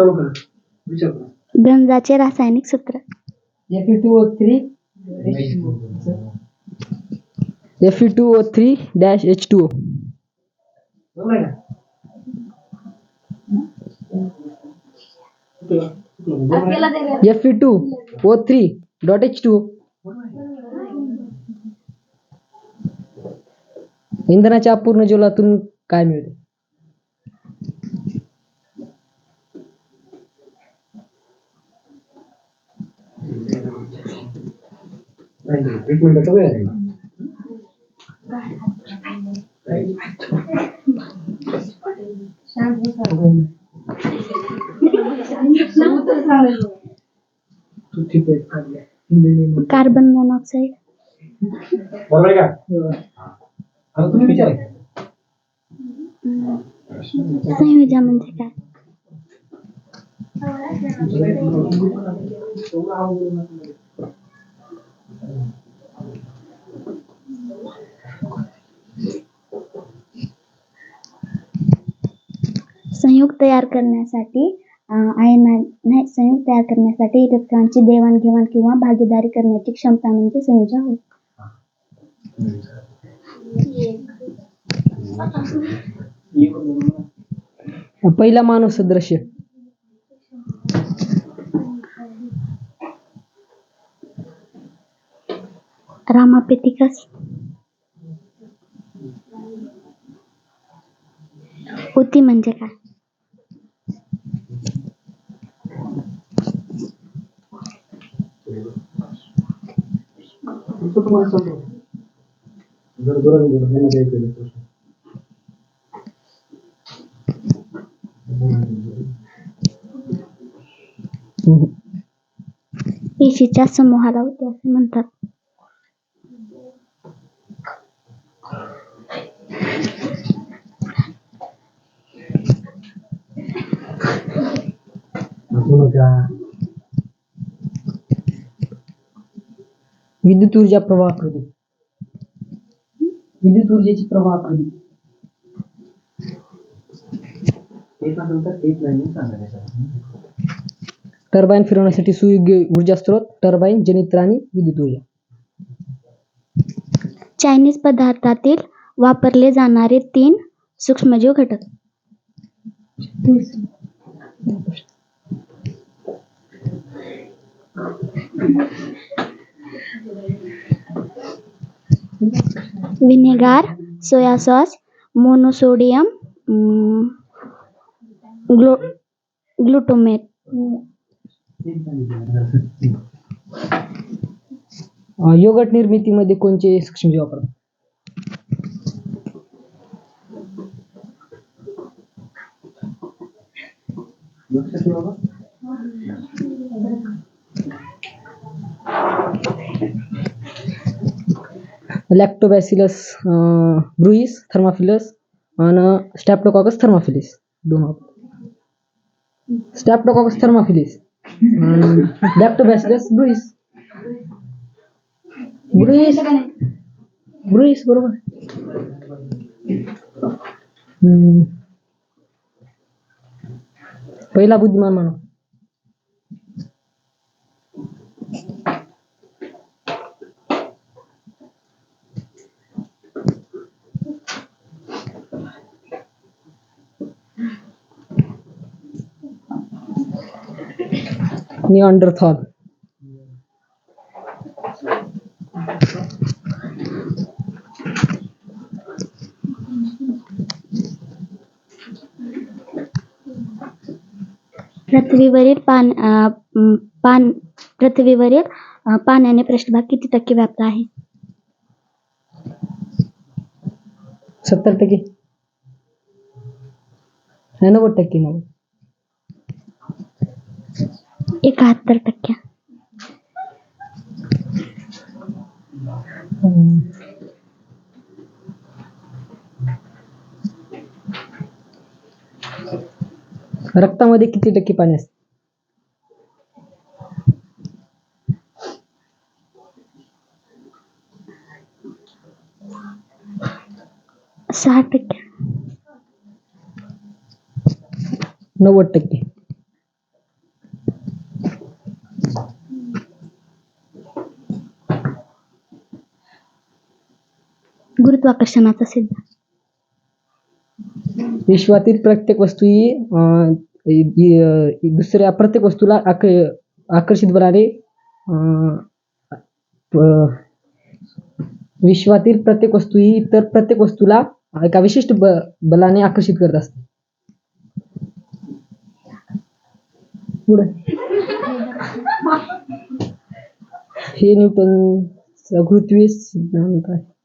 चालू करा विचार करा गंजाचे रासायनिक सूत्र Fe2O3 Fe2O3 dash H2O बरोबर आहे का चुकलं. चुकलं. बरोबर आहे? Fe2O3 dot H2O इंधनाच्या अपूर्ण ज्वलातून काय मिळते नाही. एक मिनिटाचा वेळ आहे. कार्बन मोनॉक्साईड बरोबर आहे का? आता तुम्ही विचारा. संयोजा म्हणजे काय? तयार करण्यासाठी अं, आयना नाही संयुग तयार करण्यासाठी इलेक्ट्रॉनची देवाणघेवाण किंवा भागीदारी करण्याची क्षमता म्हणजे संयोजा होय. पहिला मानव सदृश्य. रामापेतिकस. उती म्हणजे काय? तुम्हाला सांगतो जर जोराने बोला यांना काय कळलं प्रश्न हम्म. पेशीच्या समूहाला होते असे म्हणतात हसू नका विद्युत ऊर्जा प्रवाह कृती. विद्युत ऊर्जेची प्रवाह कृती. टर्बाईन फिरवण्यासाठी सुयोग्य ऊर्जा स्रोत टर्बाईन जनित्र आणि विद्युत ऊर्जा. चायनीज पदार्थातील वापरले जाणारे तीन सूक्ष्मजीव घटक. विनेगार सोया सॉस मोनोसोडियम अं, ग्लो ग्लुटोमेट अं, योगट निर्मितीमध्ये कोणते सूक्ष्मजीव वापरतात लक्षात ठेवा बा. लॅक्टोबॅसिलस ब्रुईस थर्माफिलस आणि स्टॅप्टोकॉकस थर्माफिलिस दोन स्टॅप्टोकॉकस थर्माफिलिस लॅक्टोबॅसिलस ब्रुईस ब्रुईस ब्रुईस बरोबर. पहिला बुद्धिमान मानव निअँडरथॉल पृथ्वीवरील पान पान पृथ्वीवरील पाण्याने पृष्ठभाग किती टक्के व्याप्त आहे? सत्तर टक्के. नव्वद टक्के नव्वद. एकाहत्तर टक्के. हम्म. रक्तामध्ये किती टक्के पाणी असते? सहा टक्के. नव्वद टक्के. गुरुत्वाकर्षणाचा सिद्धांत विश्वातील प्रत्येक वस्तू ही दुसऱ्या प्रत्येक वस्तूला आकर्षित बलाने विश्वातील प्रत्येक वस्तू ही इतर प्रत्येक वस्तूला एका विशिष्ट ब बलाने आकर्षित करत असते. पुढे. हे न्यूटन पृथ्वी सिद्धांत आहे.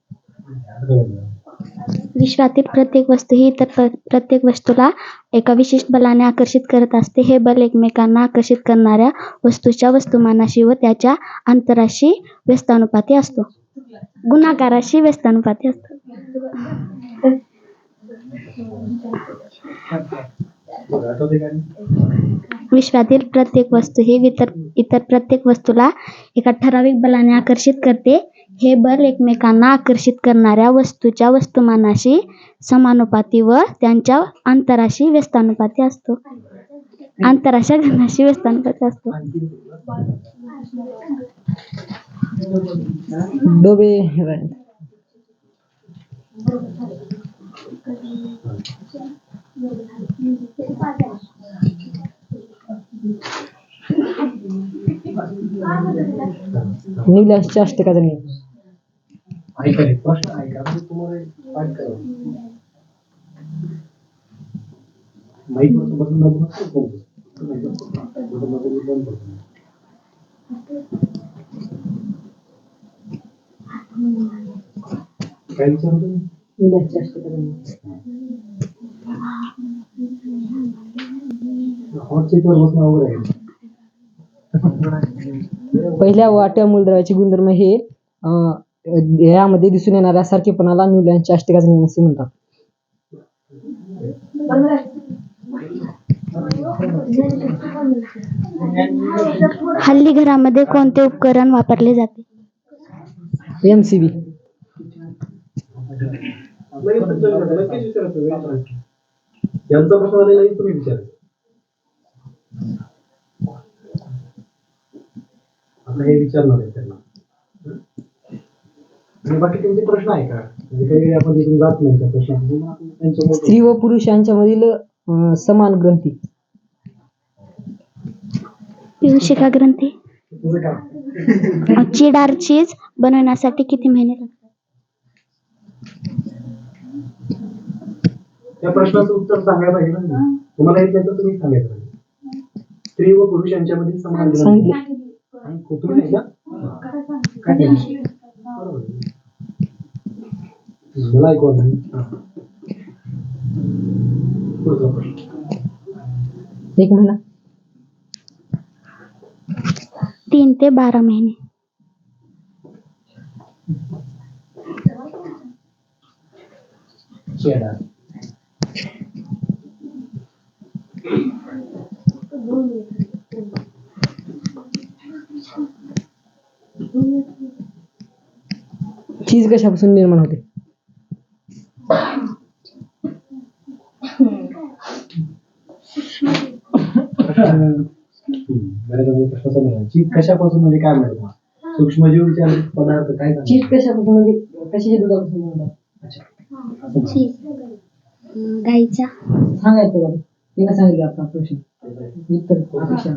विश्वातील प्रत्येक वस्तू ही इतर प्रत्येक वस्तूला एका विशिष्ट बलाने आकर्षित करत असते. हे बल एकमेकांना आकर्षित करणाऱ्या वस्तूच्या वस्तुमानाशी व त्याच्या अंतराशी व्यस्तानुपाती असतो. गुणाकाराशी व्यस्तानुपाती असतो. विश्वातील प्रत्येक वस्तू ही इतर इतर प्रत्येक वस्तूला एका ठराविक बलाने आकर्षित करते. हे बल एकमेकांना आकर्षित करणाऱ्या वस्तूच्या वस्तुमानाशी समानुपाती व त्यांच्या अंतराशी व्यस्तानुपाती असतो. अंतराच्या घनाशी व्यस्तानुपाती असतो. डोबे न्यूलँडच्या अष्टकाचा नियम ऐका प्रश्न ऐका म्हणजे तुम्हाला पाठ करा माईक वरचं बटन दाबून बटन दाबून बंद करतो. काय विचारत तुम्ही? हॉट बसणं अवघड आहे. पहिल्या वाट्या मूलद्रव्याचे गुणधर्म हे अं, यामध्ये दिसून येणाऱ्या सारखेपणाला न्यूलँडच्या अष्टकाचा नियम असे म्हणतात हल्ली घरामध्ये कोणते उपकरण वापरले जाते एम सी बी लगेच तुमच्या- लगेच विचारायचं, वेळ नाही. यांचा प्रश्न आलेला आहे, तुम्ही विचारायचं आता हे विचारणार आहे? आणि बाकी तुमचे प्रश्न आहे का? म्हणजे काही आपण तिथून जात नाही का प्रश्न मग आपण त्यांच्याबरोबर- स्त्री व पुरुष यांच्यामधील अं, समान ग्रंथी. पियुषिका ग्रंथी? तुझं काय? चिडार चीज बनवण्यासाठी किती महिने लागतात? त्या प्रश्नाचं उत्तर सांगायला पाहिजे ना. तुम्ही. तुम्हाला येत नाही तर तुम्ही सांगायचं पाहिजे. स्त्री व पुरुष यांच्यामध्ये समान ग्रंथी. सांगितले आणि नाही का? काय? बरोबर. आहे. मला ऐकू आलं नाही. हा. पुढचा प्रश्न एक महिना तीन ते बारा महिने शेडा चीज कशापासून निर्माण होते बऱ्याच जणांना प्रश्न समजला चीज कशापासून म्हणजे काय माहिती तुम्हाला सूक्ष्मजीव विचार पदार्थ काय सांगतात? चीज कशापासून म्हणजे कशाच्या दुधापासून बनवतात. अं, गाईच्या. सांगायचं बघा तिने सांगितलं आपला प्रश्न. उत्तर अपेक्षा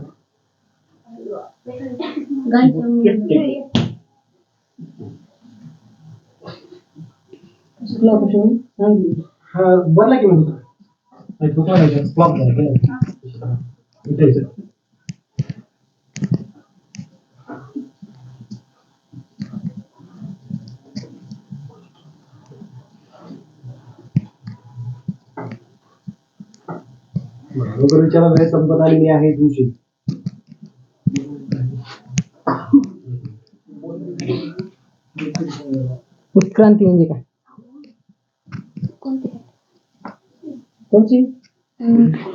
कुठला प्रश्न. सांगितलं. हा बोलला की मग. नाही, तो कोण आहे? Flop झाला काय? इथे इथे. बरोबर विचारा वेळ संपत आलेली आहे तुमची उत्क्रांती म्हणजे काय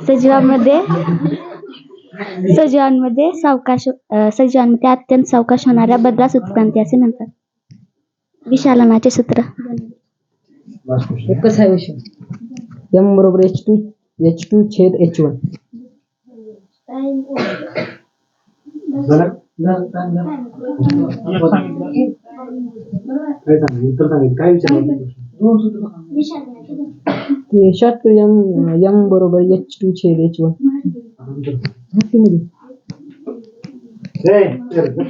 सजीवांमध्ये सजीवांमध्ये सावकाश सजीवांमध्ये अत्यंत सावकाश होणाऱ्या बदलास उत्क्रांती असे म्हणतात. विशालनाचे सूत्र. एकच आहे विषय एम बरोबर एच टू एच टू छेद एच वन काय सांगितलं उत्तर सांगितलं काय विचारलं दोन सूत्र सांगा. ते शॉर्ट एम एम बरोबर एच टू छेद एच वन नंतर. मध्ये ए, चल, चल.